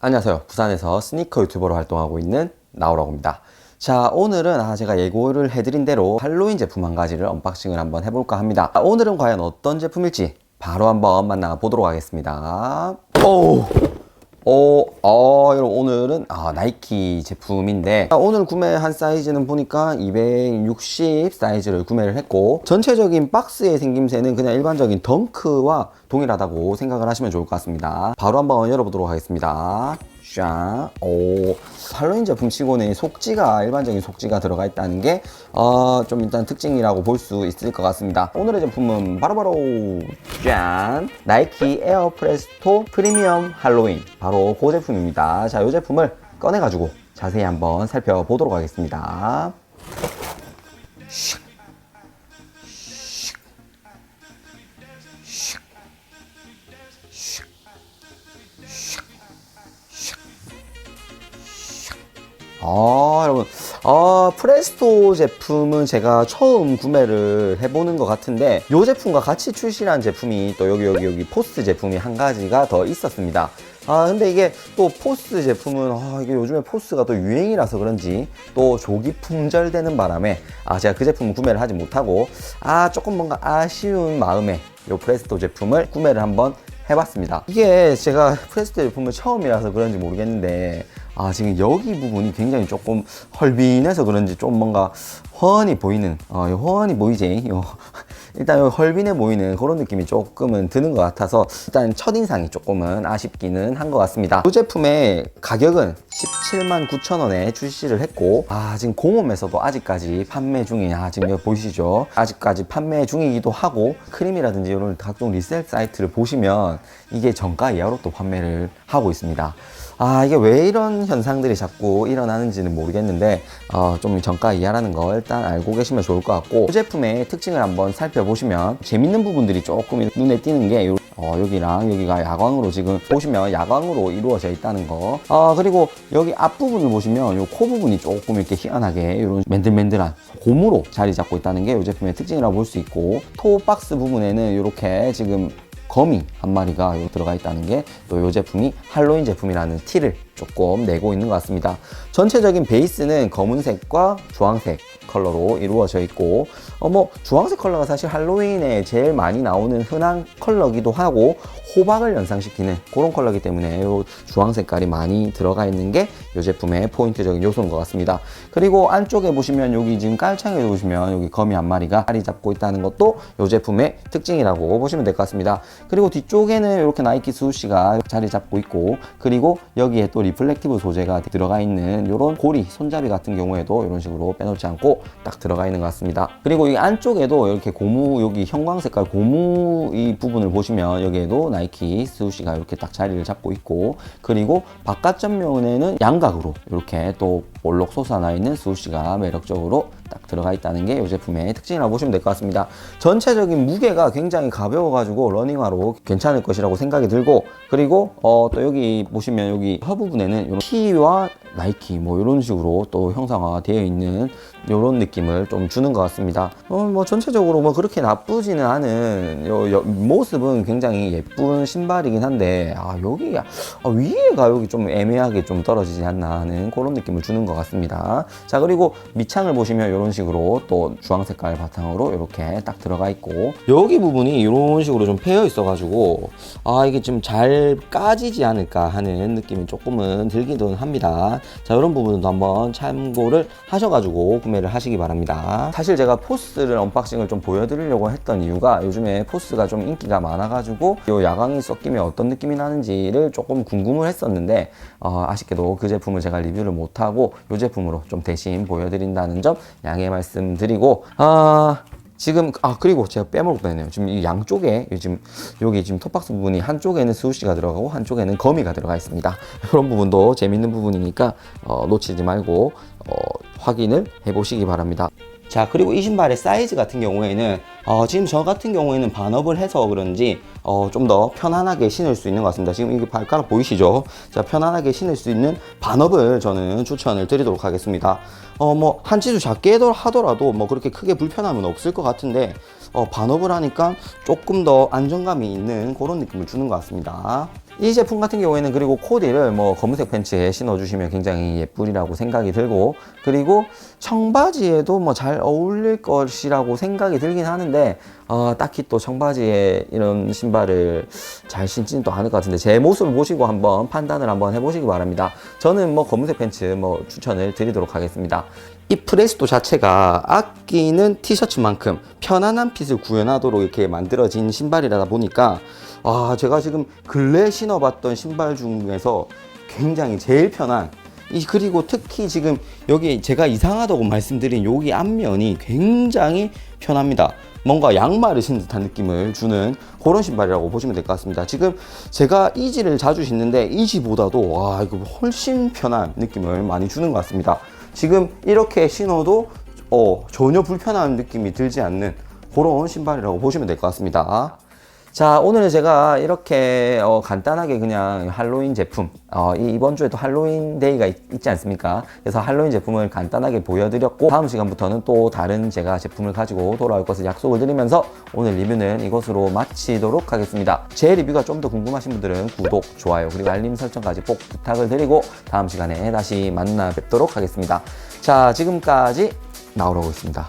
안녕하세요. 부산에서 스니커 유튜버로 활동하고 있는 나오라고 합니다. 자, 오늘은 아, 제가 예고를 해드린 대로 할로윈 제품 한 가지를 언박싱을 한번 해볼까 합니다. 아, 오늘은 과연 어떤 제품일지 바로 한번 만나보도록 하겠습니다. 오! 어, 어, 여러분, 오늘은, 아, 나이키 제품인데, 아, 오늘 구매한 사이즈는 보니까 260 사이즈를 구매를 했고, 전체적인 박스의 생김새는 그냥 일반적인 덩크와 동일하다고 생각을 하시면 좋을 것 같습니다. 바로 한번 열어보도록 하겠습니다. 샤, 오, 할로윈 제품 치고는 속지가, 일반적인 속지가 들어가 있다는 게, 어, 좀 일단 특징이라고 볼 수 있을 것 같습니다. 오늘의 제품은 바로바로, 짠! 나이키 에어 프레스토 프리미엄 할로윈. 바로 그 제품입니다. 자, 이 제품을 꺼내가지고 자세히 한번 살펴보도록 하겠습니다. 슉. 아, 여러분. 아, 프레스토 제품은 제가 처음 구매를 해보는 것 같은데, 이 제품과 같이 출시한 제품이 또 여기, 여기, 여기 포스 제품이 한 가지가 더 있었습니다. 아, 근데 이게 또 포스 제품은, 아, 이게 요즘에 포스가 또 유행이라서 그런지 또 조기 품절되는 바람에, 아, 제가 그 제품을 구매를 하지 못하고, 아, 조금 뭔가 아쉬운 마음에 이 프레스토 제품을 구매를 한번 해봤습니다. 이게 제가 프레스토 제품을 처음이라서 그런지 모르겠는데, 아, 지금 여기 부분이 굉장히 조금 헐빈해서 그런지 좀 뭔가 훤히 보이는, 어, 요 훤히 보이지? 요, 일단 요 헐빈해 보이는 그런 느낌이 조금은 드는 것 같아서 일단 첫인상이 조금은 아쉽기는 한 것 같습니다. 이 제품의 가격은 17만 9천 원에 출시를 했고, 아, 지금 공홈에서도 아직까지 판매 중에, 아, 지금 여기 보이시죠? 아직까지 판매 중이기도 하고, 크림이라든지 이런 각종 리셀 사이트를 보시면 이게 정가 이하로 또 판매를 하고 있습니다. 아, 이게 왜 이런 현상들이 자꾸 일어나는지는 모르겠는데, 어, 좀 정가 이하라는 거 일단 알고 계시면 좋을 것 같고, 이 제품의 특징을 한번 살펴보시면, 재밌는 부분들이 조금 눈에 띄는 게, 요, 어, 여기랑 여기가 야광으로 지금 보시면 야광으로 이루어져 있다는 거. 어, 그리고 여기 앞부분을 보시면 요 코 부분이 조금 이렇게 희한하게 이런 맨들맨들한 고무로 자리 잡고 있다는 게 이 제품의 특징이라고 볼 수 있고, 토 박스 부분에는 이렇게 지금 거미 한 마리가 요 들어가 있다는 게 또 이 제품이 할로윈 제품이라는 티를 조금 내고 있는 것 같습니다. 전체적인 베이스는 검은색과 주황색 컬러로 이루어져 있고 어 뭐 주황색 컬러가 사실 할로윈에 제일 많이 나오는 흔한 컬러기도 하고 호박을 연상시키는 그런 컬러기 때문에 이 주황 색깔이 많이 들어가 있는 게 이 제품의 포인트적인 요소인 것 같습니다. 그리고 안쪽에 보시면 여기 지금 깔창에 보시면 여기 거미 한 마리가 자리 잡고 있다는 것도 이 제품의 특징이라고 보시면 될 것 같습니다. 그리고 뒤쪽에는 이렇게 나이키 수시가 자리 잡고 있고 그리고 여기에 또 리플렉티브 소재가 들어가 있는 이런 고리 손잡이 같은 경우에도 이런 식으로 빼놓지 않고 딱 들어가 있는 것 같습니다. 그리고 이 안쪽에도 이렇게 고무 여기 형광 색깔 고무 이 부분을 보시면 여기에도 나이키 스우시가 이렇게 딱 자리를 잡고 있고 그리고 바깥 전면에는 양각으로 이렇게 또 볼록 솟아나 있는 스우시가 매력적으로 딱 들어가 있다는 게 이 제품의 특징이라고 보시면 될 것 같습니다. 전체적인 무게가 굉장히 가벼워가지고 러닝화로 괜찮을 것이라고 생각이 들고 그리고 어, 또 여기 보시면 여기 허 부분에는 이런 T와 나이키 뭐 이런 식으로 또 형상화 되어 있는 이런 느낌을 좀 주는 것 같습니다. 어, 뭐 전체적으로 뭐 그렇게 나쁘지는 않은 요, 요 모습은 굉장히 예쁜 신발이긴 한데 아 여기 아, 위에가 여기 좀 애매하게 좀 떨어지지 않나 하는 그런 느낌을 주는 것 같습니다. 자 그리고 밑창을 보시면 이런 식으로 또 주황 색깔 바탕으로 이렇게 딱 들어가 있고 여기 부분이 이런 식으로 좀 패여 있어가지고 아 이게 좀 잘 까지지 않을까 하는 느낌이 조금은 들기도 합니다. 자 이런 부분도 한번 참고를 하셔가지고 구매를 하시기 바랍니다. 사실 제가 포스를 언박싱을 좀 보여드리려고 했던 이유가 요즘에 포스가 좀 인기가 많아가지고 이 야광이 섞이면 어떤 느낌이 나는지를 조금 궁금을 했었는데 어, 아쉽게도 그 제품을 제가 리뷰를 못하고 이 제품으로 좀 대신 보여드린다는 점 양해 말씀드리고 아 지금 아 그리고 제가 빼먹고 다네요. 지금 이 양쪽에 지금 여기 지금 톱박스 부분이 한쪽에는 스우시가 들어가고 한쪽에는 거미가 들어가 있습니다. 그런 부분도 재밌는 부분이니까 어, 놓치지 말고 어, 확인을 해보시기 바랍니다 자 그리고 이 신발의 사이즈 같은 경우에는 어, 지금 저 같은 경우에는 반업을 해서 그런지 어, 좀 더 편안하게 신을 수 있는 것 같습니다. 지금 이게 발가락 보이시죠? 자 편안하게 신을 수 있는 반업을 저는 추천을 드리도록 하겠습니다. 어 뭐 한 치수 작게 하더라도 뭐 그렇게 크게 불편함은 없을 것 같은데 어, 반업을 하니까 조금 더 안정감이 있는 그런 느낌을 주는 것 같습니다 이 제품 같은 경우에는 그리고 코디를 뭐 검은색 팬츠에 신어주시면 굉장히 예쁘리라고 생각이 들고 그리고 청바지에도 뭐 잘 어울릴 것이라고 생각이 들긴 하는데 어, 딱히 또 청바지에 이런 신발을 잘 신지는 또 않을 것 같은데 제 모습을 보시고 한번 판단을 한번 해보시기 바랍니다. 저는 뭐 검은색 팬츠 뭐 추천을 드리도록 하겠습니다. 이 프레스토 자체가 아끼는 티셔츠만큼 편안한 핏을 구현하도록 이렇게 만들어진 신발이라다 보니까 아 제가 지금 근래 신어봤던 신발 중에서 굉장히 제일 편한 이 그리고 특히 지금 여기 제가 이상하다고 말씀드린 여기 앞면이 굉장히 편합니다. 뭔가 양말을 신는 듯한 느낌을 주는 그런 신발이라고 보시면 될 것 같습니다. 지금 제가 이지를 자주 신는데 이지보다도 와 이거 훨씬 편한 느낌을 많이 주는 것 같습니다. 지금 이렇게 신어도 어, 전혀 불편한 느낌이 들지 않는 그런 신발이라고 보시면 될 것 같습니다. 자, 오늘은 제가 이렇게 어, 간단하게 그냥 할로윈 제품, 어, 이- 이번 주에 또 할로윈 데이가 있, 지 않습니까? 그래서 할로윈 제품을 간단하게 보여드렸고, 다음 시간부터는 또 다른 제가 제품을 가지고 돌아올 것을 약속을 드리면서 오늘 리뷰는 이것으로 마치도록 하겠습니다. 제 리뷰가 좀 더 궁금하신 분들은 구독, 좋아요, 그리고 알림 설정까지 꼭 부탁을 드리고, 다음 시간에 다시 만나 뵙도록 하겠습니다. 자, 지금까지 나오라고 있습니다.